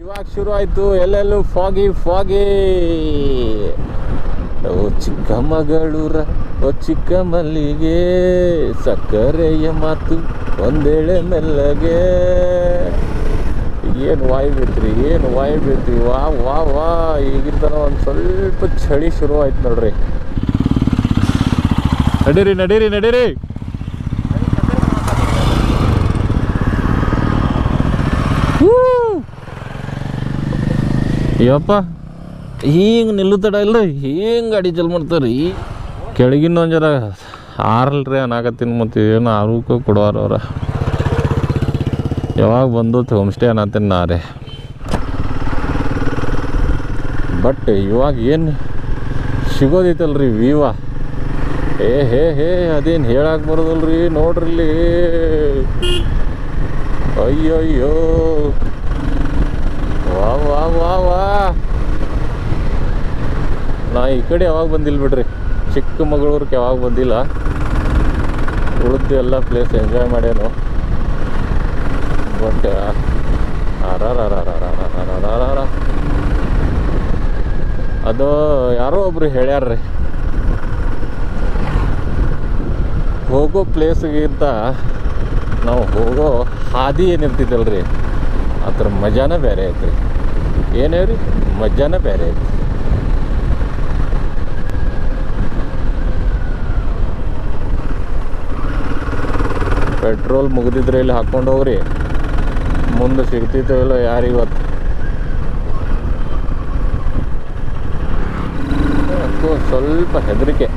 ಇವಾಗ ಶುರು ಆಯ್ತು, ಎಲ್ಲೆಲ್ಲೂ ಫಾಗಿ ಫಾಗಿ ಓ ಚಿಕ್ಕಮಗಳೂರ ಓ ಚಿಕ್ಕ ಮಲ್ಲಿಗೆ, ಸಕ್ಕರೆಯ ಮಾತು ಒಂದೇಳೆ ಮೆಲ್ಲಗೆ. ಏನು ವಾಯು ಬಿಡ್ತೀರಿ ಏನು ವಾಯು ಬಿಡ್ತ್ರಿ ವಾ ವಾ ವಾ. ಈಗಿನ ಒಂದು ಸ್ವಲ್ಪ ಚಳಿ ಶುರು ಆಯ್ತು ನೋಡ್ರಿ. ನಡೀರಿ ನಡೀರಿ ನಡೀರಿ. ಯಪ್ಪ, ಹಿಂಗೆ ನಿಲ್ಲುತ್ತಡ ಇಲ್ಲ ಹಿಂಗೆ ಗಾಡಿ ಚಲ್ ಮಾಡ್ತಾರೆ ಈ ಕೆಳಗಿನ ಒಂದು ಜರ ಆರಲ್ರಿ ಅನ್ನಾಕತ್ತೀನಿ ಮತ್ತು ಏನು ಆರೂಕ ಕೊಡೋರು ಅವ್ರ. ಯಾವಾಗ ಬಂದು ಹೋಮ್ ಸ್ಟೇ ಅನ್ನತ್ತೀನಿ ನಾ ರೀ. ಬಟ್ ಇವಾಗ ಏನು ಸಿಗೋದೈತಲ್ರಿ ವಿವ ಏ, ಹೇ ಹೇ, ಅದೇನು ಹೇಳಕ್ಕೆ ಬರೋದಲ್ರಿ ನೋಡ್ರಿ ಇಲ್ಲಿ. ಅಯ್ಯೋ ವಾ ವಾ ವಾ ನಾ ಈ ಕಡೆ ಯಾವಾಗ ಬಂದಿಲ್ಲ ಬಿಡ್ರಿ. ಚಿಕ್ಕಮಗಳೂರಿಗೆ ಯಾವಾಗ ಬಂದಿಲ್ಲ. ಉಳಿದು ಎಲ್ಲ ಪ್ಲೇಸ್ ಎಂಜಾಯ್ ಮಾಡ್ಯಾನು. ಬಟ್ ಅದು ಯಾರೋ ಒಬ್ರು ಹೇಳ್ಯಾರ್ರಿ ಹೋಗೋ ಪ್ಲೇಸ್ಗಿಂತ ನಾವು ಹೋಗೋ ಹಾದಿ ಏನಿರ್ತಿದ್ದಲ್ರಿ ಅದ್ರ ಮಜಾನ ಬೇರೆ ಐತ್ರಿ ಏನೇ ರೀ? ಮಜಾನ ಬೇರೆ ಐತಿ. ಪೆಟ್ರೋಲ್ ಮುಗಿದಿದ್ರೆ ಇಲ್ಲಿ ಹಾಕೊಂಡು ಹೋಗ್ರಿ. ಮುಂದೆ ಸಿಗ್ತಿತ್ತೋ ಇಲ್ಲೋ ಇವತ್ತು? ಯಾಕೋ ಸ್ವಲ್ಪ ಹೆದರಿಕೆ.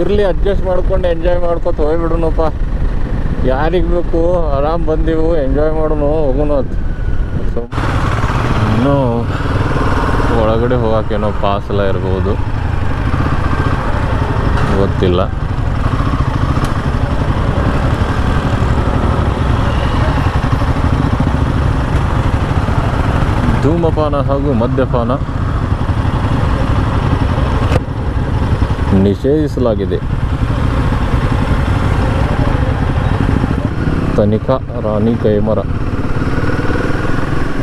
ಇರಲಿ ಅಡ್ಜಸ್ಟ್ ಮಾಡ್ಕೊಂಡು ಎಂಜಾಯ್ ಮಾಡ್ಕೊತ ಹೋಗ್ಬಿಡುನಪ್ಪ ಯಾರಿಗೆ ಬೇಕು? ಆರಾಮ್ ಬಂದೀವು ಎಂಜಾಯ್ ಮಾಡೋಣ ಹೋಗೋಣ ಇನ್ನೂ ಒಳಗಡೆ ಹೋಗೋಕ್ಕೇನೋ ಪಾಸ್ ಎಲ್ಲ ಇರ್ಬೋದು. ಗೊತ್ತಿಲ್ಲ. ಧೂಮಪಾನ ಹಾಗೂ ಮದ್ಯಪಾನ ನಿಷೇಧಿಸಲಾಗಿದೆ. ತನಿಖಾ ರಾಣಿ ಕೈಮರ.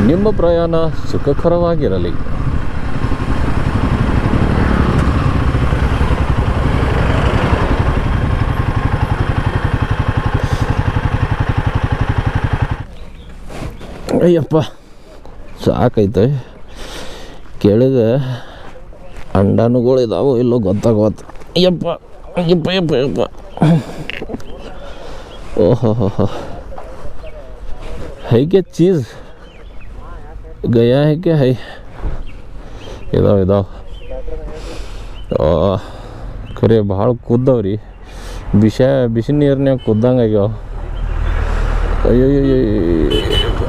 ನಿಮ್ಮ ಪ್ರಯಾಣ ಸುಖಕರವಾಗಿರಲಿ. ಅಯ್ಯಪ್ಪ, ಸಾಕೈತೆ. ಕೆಳಗೆ ಅಂಡಾನುಗಳು ಇದಾವೋ ಇಲ್ಲೋ ಗೊತ್ತಾಗೋತ್ ಅಯ್ಯಪ್ಪ ಅಯ್ಯಪ್ಪ ಅಯ್ಯಪ್ಪ ಯಪ್ಪ ಓಹೋ ಹೋ ಹೋ ಹೇಗೆ ಚೀಸ್? ಗಯಾ ಹೇಗೆ ಹೈ ಇದಾವೆ ಇದಾವೆ ಓ ಖರೆ ಭಾಳ ಕುದ್ದವ್ರಿ ಬಿಸ ಬಿಸಿ ನೀರ್ನ್ಯಾಗ ಕುದ್ದಂಗೆ ಆಗ್ಯಾವ ಅಯ್ಯಯ್ಯೋ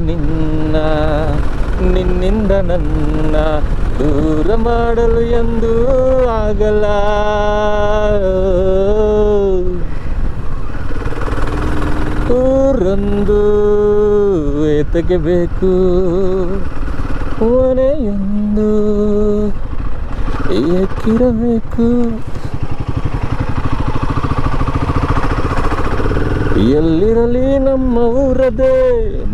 ನಿನ್ನ ನಿನ್ನಿಂದ ನನ್ನ ದೂರ ಮಾಡಲು ಎಂದು ಆಗಲ್ಲ. ಊರೊಂದು ಏತಕ್ಕೆ ಬೇಕು ಮನೆಯೊಂದು ಏಕಿರಬೇಕು ಎಲ್ಲಿರಲಿ ನಮ್ಮ ಊರದೆ?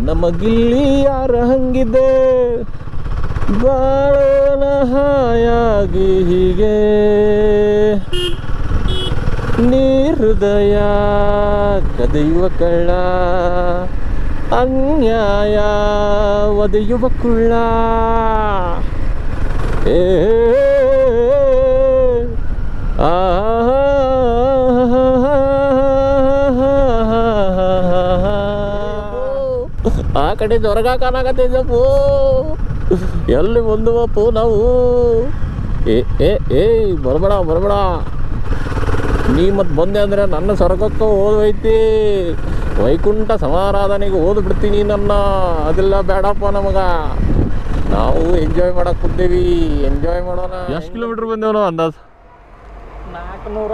ನಮಗಿಲ್ಲಿ ಯಾರ ಹಂಗಿದೆ? ಬಾಳೋಣ ಹಾಯಾಗಿ ಹೀಗೆ. ನೀ ಕದೆಯುವ ಕದಿಯುವ ಕಳ್ಳ, ಅನ್ಯಾಯ ಒದೆಯುವ ಕುಳ್ಳ. ಏ, ಆ ಆ ಕಡೆ ದೊರಗ ಕಾಣಕತ್ತಿದ್ದಪ್ಪು ಎಲ್ಲಿ ಬಂದುವಪ್ಪು ನಾವು? ಏ ಏ ಏ ಬರಬೇಡ ಬರಬೇಡ. ನೀ ಮತ್ತೆ ಬಂದೆ ಅಂದರೆ ನನ್ನ ಸ್ವರ್ಗಕ್ಕೆ ಓದೈತಿ ವೈಕುಂಠ ಸಮಾರಾಧನೆಗೆ ಓದ್ಬಿಡ್ತೀನಿ ನನ್ನ. ಅದೆಲ್ಲ ಬೇಡಪ್ಪ ನಮಗ. ನಾವು ಎಂಜಾಯ್ ಮಾಡಕ್ ಕುಂತೀವಿ. ಎಂಜಾಯ್ ಮಾಡೋಣ. ಎಷ್ಟು ಕಿಲೋಮೀಟರ್ ಬಂದೇವ್ ನಾವು ಅಂದಾಜ್? ನಾಲ್ಕುನೂರ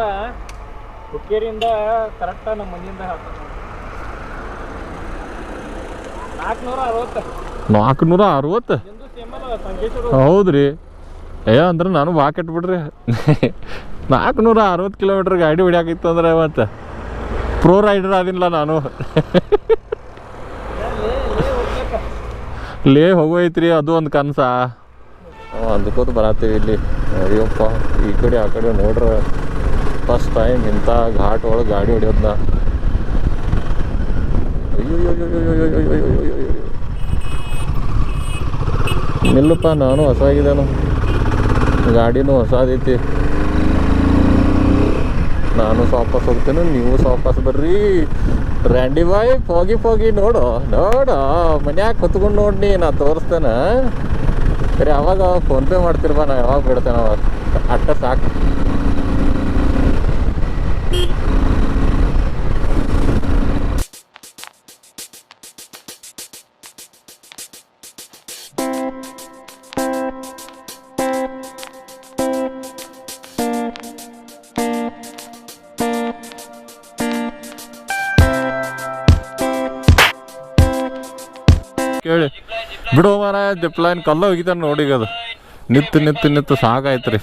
ಹುಕ್ಕೇರಿಯಿಂದ ಕರೆಕ್ಟಾಗಿ ನಮ್ಮ ಮನೆಯಿಂದ ಹೇಳ್ತಾರೆ ನಾಲ್ಕುನೂರ ಅರವತ್ತು ಹೌದ್ರಿ. ಅಯ್ಯೋ ಅಂದ್ರೆ ನಾನು ಬಾ ಬಿಡ್ರಿ ನಾಲ್ಕುನೂರ ಅರವತ್ತು ಕಿಲೋಮೀಟ್ರ್ ಗಾಡಿ ಹೊಡಿಯಾಕಿತ್ತು ಅಂದ್ರೆ ಮತ್ತೆ ಪ್ರೋ ರೈಡರ್ ಆದಿಲ್ಲ ನಾನು. ಲೇ ಹೋಗೋಯ್ತ್ರಿ ಅದು ಒಂದು ಕನಸ. ಅಂದ್ಕೋತ ಬರತ್ತೀವಿ ಇಲ್ಲಿ. ಅಯ್ಯಪ್ಪ ಈ ಕಡೆ ಆ ಕಡೆ ನೋಡ್ರ. ಫಸ್ಟ್ ಟೈಮ್ ಇಂಥ ಘಾಟ್ ಒಳಗೆ ಗಾಡಿ ಹೊಡಿಯೋದ್ನ. ನಿಲ್ಲಪ್ಪ ನಾನು ಹೊಸಾಗಿದ್ದೇನು ಗಾಡಿನೂ ಹೊಸದೈತಿ ನಾನು ವಾಪಸ್ ಹೋಗ್ತೇನೆ ನೀವು ವಾಪಸ್ ಬರ್ರಿ ರ್ಯಾಂಡಿ ಬಾಯ್ ಫೋಗಿ ಫೋಗಿ ನೋಡು ನೋಡು ಮನ್ಯಾಗ ಕುತ್ಕೊಂಡು ನೋಡಿ ನಾ ತೋರಿಸ್ತೇನೆ ಸರಿ ಅವಾಗ ಫೋನ್ಪೇ ಮಾಡ್ತಿರ್ಬಾ ನಾ ಯಾವಾಗ ಬಿಡ್ತೇನೆ ಅವಾಗ ಅಟ್ಟ ಸಾಕು ಕೇಳಿ. ಬಿಡು ಮಾರ ಜಿಪ್ಲೈನ್ ಕಲ್ಲ ಹೋಗಿದ್ದಾನೆ ನೋಡಿ ಈಗ ಅದು. ನಿತ್ತು ನಿತ್ತು ನಿತ್ತು ಸಾಕಾಯ್ತ್ರಿ.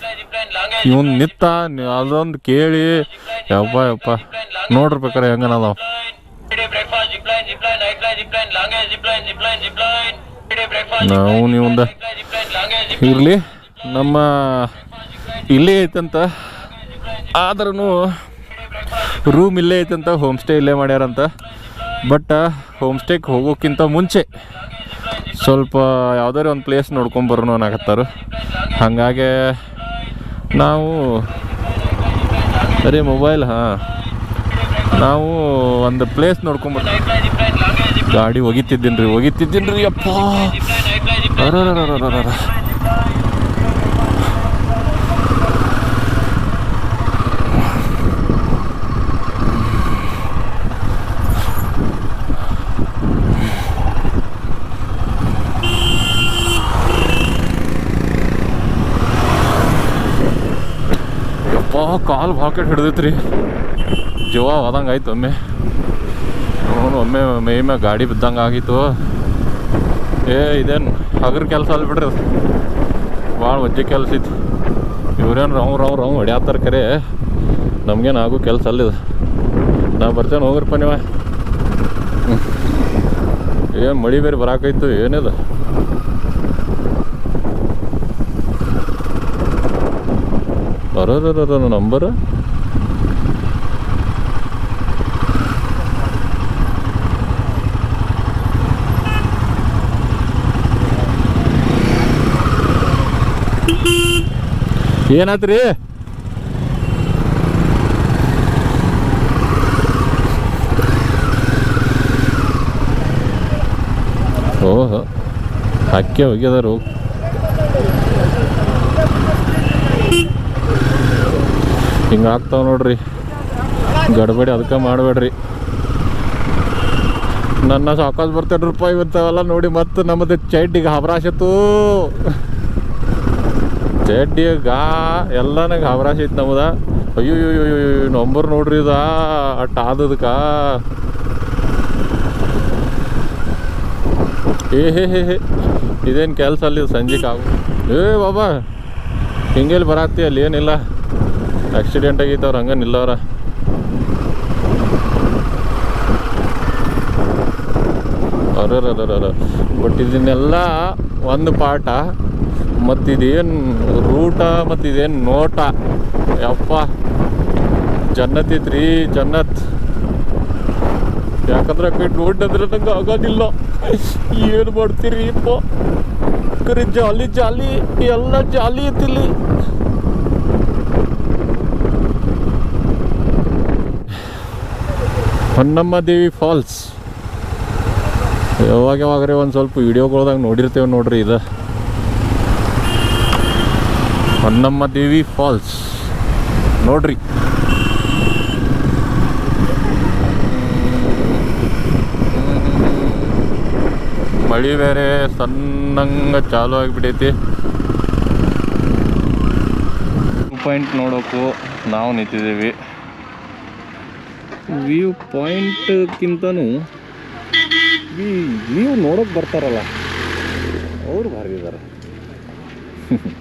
ಇವನ್ ನಿತ್ತ ಅದೊಂದು ಕೇಳಿ, ಯಪ್ಪ ಯಪ್ಪ. ನೋಡ್ರಿ ಬೇಕಾರೆ ಹೆಂಗ ನಾವು ನಾವು ನೀವೊಂದ ಇರಲಿ. ನಮ್ಮ ಇಲ್ಲೇ ಐತಂತ. ಆದ್ರೂ ರೂಮ್ ಇಲ್ಲೇ ಐತಂತ ಹೋಮ್ ಸ್ಟೇ ಇಲ್ಲೇ ಮಾಡ್ಯಾರಂತ. ಬಟ್ ಹೋಮ್ ಸ್ಟೇಕ್ ಹೋಗೋಕ್ಕಿಂತ ಮುಂಚೆ ಸ್ವಲ್ಪ ಯಾವ್ದಾರು ಒಂದು ಪ್ಲೇಸ್ ನೋಡ್ಕೊಂಬರೋಣ ಅನ್ನಾಕತ್ತಾರ ಹಾಗಾಗಿ ನಾವು ಅರೆ ಮೊಬೈಲ್ ಹಾಂ. ನಾವು ಒಂದು ಪ್ಲೇಸ್ ನೋಡ್ಕೊಂಬರ್ ಗಾಡಿ ಒಗಿತಿದ್ದೀನಿ ರೀ ಒಗಿತಿದ್ದೀನಿ ರೀ ಅಪ್ಪ ಅರರರರರರ. ಭಾಳ ಕಾಲು ಭಾಕೆಟ್ ಹಿಡ್ದೈತ್ರಿ. ಜೀವ ಹೋದಂಗೆ ಆಯ್ತು ಒಮ್ಮೆ. ಅವನು ಒಮ್ಮೆ ಮೇ ಮ್ಯಾಗ ಗಾಡಿ ಬಿದ್ದಂಗೆ ಆಗಿತ್ತು. ಏ, ಇದೇನು ಹಗರ್ ಕೆಲಸ ಅಲ್ಲಿ ಬಿಡ್ರಿ. ಭಾಳ ಒಜ್ಜೆ ಕೆಲಸ ಇತ್ತು. ಇವ್ರೇನು ರೌ ರೌ ರವ್ ಹೊಡ್ಯಾತಾರ ಕರೆ. ನಮ್ಗೇನು ಆಗೋ ಕೆಲಸ ಅಲ್ಲಿದೆ ನಾ ಬರ್ತೇನೆ ಹೋಗ್ರಪ್ಪ ನೀವ. ಏನು ಮಳಿ ಬೇರೆ ಬರಾಕೈತು ಏನಿದೆ? ಬರೋದ್ರ ನಂಬರ್ ಏನಾತ್ರಿ? ಓಹೋ ಹಕ್ಕೆ ಹೋಗ್ಯದಾರು ಹಿಂಗೆ ಆಗ್ತಾವೆ ನೋಡ್ರಿ. ಗಡ್ಬಡಿ ಅದಕ್ಕೆ ಮಾಡಬೇಡ್ರಿ. ನನ್ನ ಸಾಕಾಸ್ ಬರ್ತೇನೆ ರೂಪಾಯಿ ಬರ್ತಾವಲ್ಲ ನೋಡಿ ಮತ್ತೆ ನಮ್ಮದು ಚಡ್ಡಿಗೆ ಹಬರಾಶತ್ತು ಗಾ ಎಲ್ಲನಾಗ ಹಬರಾಶ ಇತ್ತು ನಮ್ಮದ ಅಯ್ಯೋ ನಂಬರ್ ನೋಡ್ರಿ ಇದ ಅಟ್ ಆದದಕ್ಕ ಏ ಹೇ ಹೇ ಹೇ ಇದೇನು ಕೆಲಸ ಅಲ್ಲಿ ಸಂಜೆಗೆ ಆಗು ಏ ಬಾಬಾ ಹಿಂಗೆಲ್ಲಿ ಬರಾತಿ ಅಲ್ಲಿ ಏನಿಲ್ಲ ಆಕ್ಸಿಡೆಂಟ್ ಆಗೈತೆ ಅವ್ರು ಹಂಗೆ ನಿಲ್ಲವ್ರ. ಅರರರರ ಬಟ್ ಇದನ್ನೆಲ್ಲ ಒಂದು ಪಾಠ, ಮತ್ತು ಇದೇನು ರೂಟ, ಮತ್ತು ಇದೇನು ನೋಟ. ಯಪ್ಪ. ಜನ್ನತ್ ಐತ್ರಿ ಜನ್ನತ್. ಯಾಕಂದ್ರೆ ಬಿಟ್ಟು ರೋಡ್ ಅಂದ್ರೆ ನಂಗೆ ಆಗೋದಿಲ್ಲ. ಏನು ಮಾಡ್ತೀರಿ ಇಪ್ಪ? ಕರಿ ಜಾಲಿ ಜಾಲಿ, ಎಲ್ಲ ಜಾಲಿ ಐತಿಲ್ಲಿ ಹೊನ್ನಮ್ಮ ದೇವಿ ಫಾಲ್ಸ್. ಯಾವಾಗ ಯಾವಾಗ್ರೆ ಒಂದು ಸ್ವಲ್ಪ ವಿಡಿಯೋಗಳ್ದಾಗ ನೋಡಿರ್ತೇವೆ ನೋಡ್ರಿ ಇದು. ಹೊನ್ನಮ್ಮ ದೇವಿ ಫಾಲ್ಸ್. ನೋಡ್ರಿ. ಮಳಿ ಬೇರೆ ಸಣ್ಣಂಗ ಚಾಲು ಆಗಿಬಿಟ್ಟೈತಿ ಪಾಯಿಂಟ್ ನೋಡೋಕು ನಾವು ನಿಂತಿದ್ದೀವಿ. ವ್ಯೂ ಪಾಯಿಂಟ್ಗಿಂತನೂ ಈ ವ್ಯೂ ನೋಡೋಕೆ ಬರ್ತಾರಲ್ಲ, ಅವರು ಬಾರಿದ್ದಾರೆ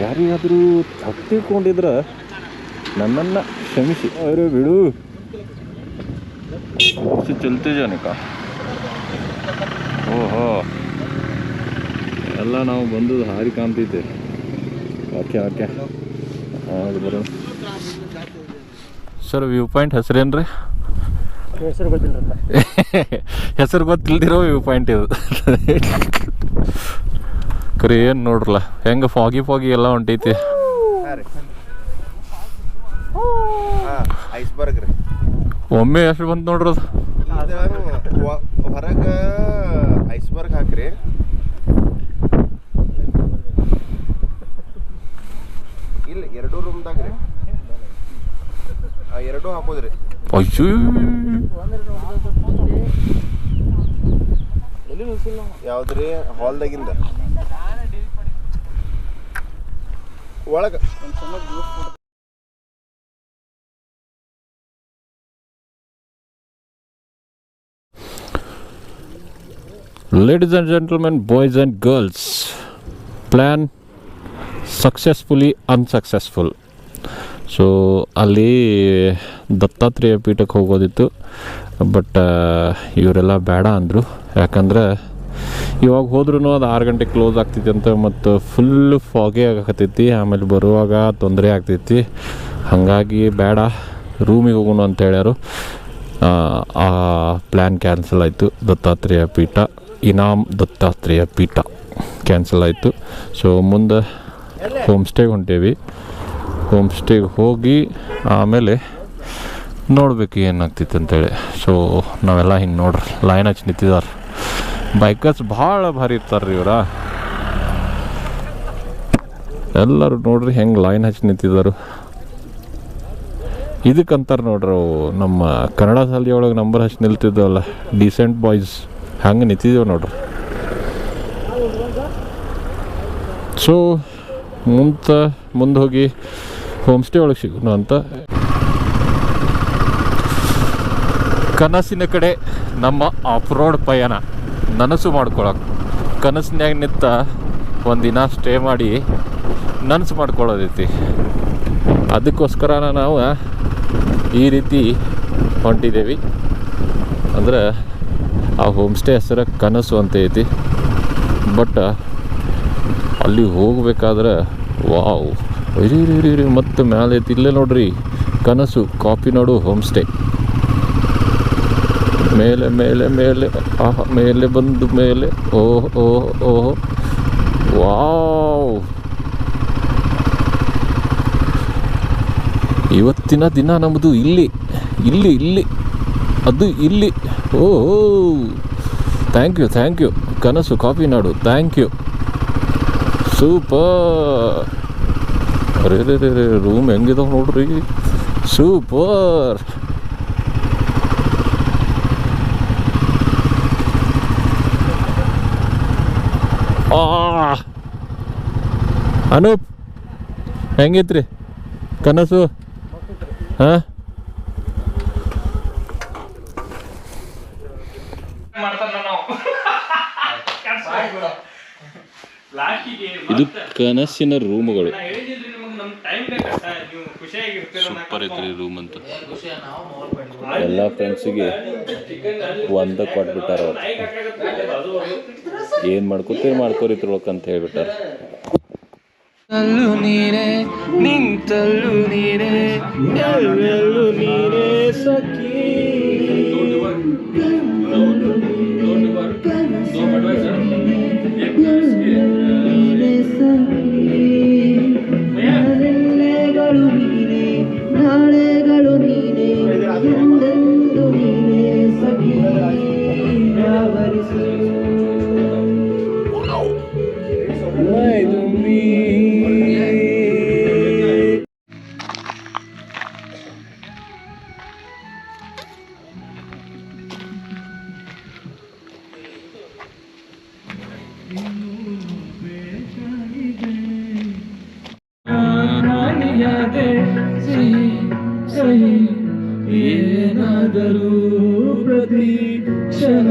ಯಾರಿಗಾದರೂ ತಪ್ಪಿಕೊಂಡಿದ್ರೆ ನನ್ನನ್ನು ಕ್ಷಮಿಸಿ. ಅವರು ಬಿಡು. ಚಲತೆ ಜನಕ ಓಹೋ. ಎಲ್ಲ ನಾವು ಬಂದು ಹಾರಿ ಕಾಣ್ತಿದ್ದೆ. Okay okay. ಹಾಂ ಬರೋಣ. ಸರ್ ವ್ಯೂ ಪಾಯಿಂಟ್ ಹೆಸರೇನ್ರಿ? ಹೆಸರು ಗೊತ್ತಿಲ್ಲ ಹೆಸರು ಗೊತ್ತಿಲ್ದಿರೋ ವ್ಯೂ ಪಾಯಿಂಟ್ ಇದು. ಕರಿ ಏನು ನೋಡ್ರಲ್ಲ ಹೆಂಗೆ ಫಾಗಿ ಫಾಗಿ ಎಲ್ಲ ಹೊಂಟೈತಿ. ಐಸ್ಬರ್ಗ್ ರೀ. ಒಮ್ಮೆ ಎಷ್ಟು ಬಂತು ನೋಡ್ರಿ ಅದು ಹೊರಗ ಐಸ್ಬರ್ಗ್ ಹಾಕ್ರಿ. ಎರಡೂ ಹಾಕೋದ್ರಿ ಅಯ್ಯೋ ಯಾವ್ದ್ರಿ ಹಾಲ್ದಾಗಿಂದ ಒಳಗ Ladies and gentlemen, boys and girls, plan successfully unsuccessful So ಅಲ್ಲಿ ದತ್ತಾತ್ರೇಯ ಪೀಠಕ್ಕೆ ಹೋಗೋದಿತ್ತು. ಬಟ್ ಇವರೆಲ್ಲ ಬೇಡ ಅಂದರು. ಯಾಕಂದ್ರೆ ಇವಾಗ ಹೋದ್ರೂ ಅದು ಆರು ಗಂಟೆಗೆ ಕ್ಲೋಸ್ ಆಗ್ತೈತಿ ಅಂತ ಮತ್ತು ಫುಲ್ ಫಾಗೇ ಆಗಕತ್ತೈತಿ. ಆಮೇಲೆ ಬರುವಾಗ ತೊಂದರೆ ಆಗ್ತೈತಿ. ಹಾಗಾಗಿ ಬೇಡ ರೂಮಿಗೆ ಹೋಗೋಣ ಅಂತ ಹೇಳ್ಯಾರು. ಆ, ಪ್ಲ್ಯಾನ್ ಕ್ಯಾನ್ಸಲ್ ಆಯಿತು. ದತ್ತಾತ್ರೇಯ ಪೀಠ ಇನಾಮ್ ದತ್ತಾತ್ರೇಯ ಪೀಠ ಕ್ಯಾನ್ಸಲ್ ಆಯಿತು. ಸೊ ಮುಂದೆ ಹೋಮ್ ಸ್ಟೇಗೆ ಹೊಂಟೇವಿ. ಹೋಮ್ ಸ್ಟೇಗೆ ಹೋಗಿ ಆಮೇಲೆ ನೋಡಬೇಕು ಏನಾಗ್ತಿತ್ತು ಅಂತೇಳಿ. ಸೊ ನಾವೆಲ್ಲ ಹಿಂಗೆ ನೋಡ್ರಿ ಲೈನ್ ಹಚ್ಚಿ ನಿಂತಿದ್ದಾರೆ ಬೈಕರ್ಸ್ ಭಾಳ ಭಾರಿ ಇರ್ತಾರೆ ಇವರ. ಎಲ್ಲರೂ ನೋಡ್ರಿ ಹೆಂಗೆ ಲೈನ್ ಹಚ್ಚಿ ನಿಂತಿದ್ದಾರೆ ಇದಕ್ಕಂತಾರೆ ನೋಡ್ರಿ ಅವು, ನಮ್ಮ ಕನ್ನಡ ಶಾಲೆ ಒಳಗೆ ನಂಬರ್ ಹಚ್ಚಿ ನಿಲ್ತಿದ್ದವಲ್ಲ ಡಿಸೆಂಟ್ ಬಾಯ್ಸ್ ಹಂಗೆ ನಿಂತಿದ್ದೇವೆ ನೋಡ್ರಿ. ಸೊ ಮುಂತ, ಮುಂದೆ ಹೋಗಿ ಹೋಮ್ ಸ್ಟೇ ಒಳಗೆ ಸಿಗೋಣ ಅಂತ. ಕನಸಿನ ಕಡೆ ನಮ್ಮ ಆಫ್ ರೋಡ್ ಪಯಣ. ನನಸು ಮಾಡ್ಕೊಳಕ್ಕೆ ಕನಸಿನಾಗ ನಿಂತ ಒಂದಿನ ಸ್ಟೇ ಮಾಡಿ ನನಸು ಮಾಡ್ಕೊಳ್ಳೋದೈತಿ. ಅದಕ್ಕೋಸ್ಕರ ನಾವು ಈ ರೀತಿ ಹೊಂಟಿದ್ದೇವೆ ಅಂದ್ರೆ ಆ ಹೋಮ್ ಸ್ಟೇ ಹೆಸರ ಕನಸು ಅಂತ ಐತಿ. ಬಟ್ ಅಲ್ಲಿ ಹೋಗ್ಬೇಕಾದ್ರೆ ವಾವ್. ಇರಿ ಮತ್ತೆ ಮ್ಯಾಲೆ ಐತಿ ಇಲ್ಲೇ ನೋಡ್ರಿ, ಕನಸು ಕಾಫಿ ನೋಡು ಹೋಮ್ ಸ್ಟೇ ಮೇಲೆ ಮೇಲೆ ಮೇಲೆ, ಆಹಾ, ಮೇಲೆ ಬಂದು ಮೇಲೆ, ಓಹ್ ಓಹ್ ಓಹ್, ವಾವ್. ಇವತ್ತಿನ ದಿನ ನಮ್ಮದು ಇಲ್ಲಿ ಇಲ್ಲಿ ಇಲ್ಲಿ, ಅದು ಇಲ್ಲಿ ಓ ಥ್ಯಾಂಕ್ ಯು ಥ್ಯಾಂಕ್ ಯು ಕನಸು ಕಾಫಿ ನಾಡು ಥ್ಯಾಂಕ್ ಯು ಸೂಪರ್ ಅರೆ ರೇ ರೇ ರೂಮ್ ಹೆಂಗಿದಾವೆ ನೋಡ್ರಿ. ಸೂಪರ್ ಆ. ಅನೂಪ್ ಹೆಂಗಿತ್ರಿ? ಕನಸು? ಹಾಂ? ಇದು ಕನಸಿನ ರೂಮ್ಗಳು ಸೂಪರ್ ಐತ್ರಿ ರೂಮ್ ಅಂತ. ಎಲ್ಲ ಫ್ರೆಂಡ್ಸಿಗೆ ಒಂದ ಕೊಟ್ಬಿಟ್ಟಾರ ಅವ್ರು. ಏನು ಮಾಡ್ಕೋತೀರಿ ಮಾಡ್ಕೋರಿ ತಿಳ್ಕಂತ ಅಂತ ಹೇಳ್ಬಿಟ್ಟಾರ. ನೀರೇ ನಿಂತಲ್ಲೂ ನೀರೇ ನೀರೇ ಸಖಿ ರಾಣಿಯಾದೆ ಸಿಹಿ ಸಹಿ ಏನಾದರೂ ಪ್ರತಿ ಕ್ಷಣ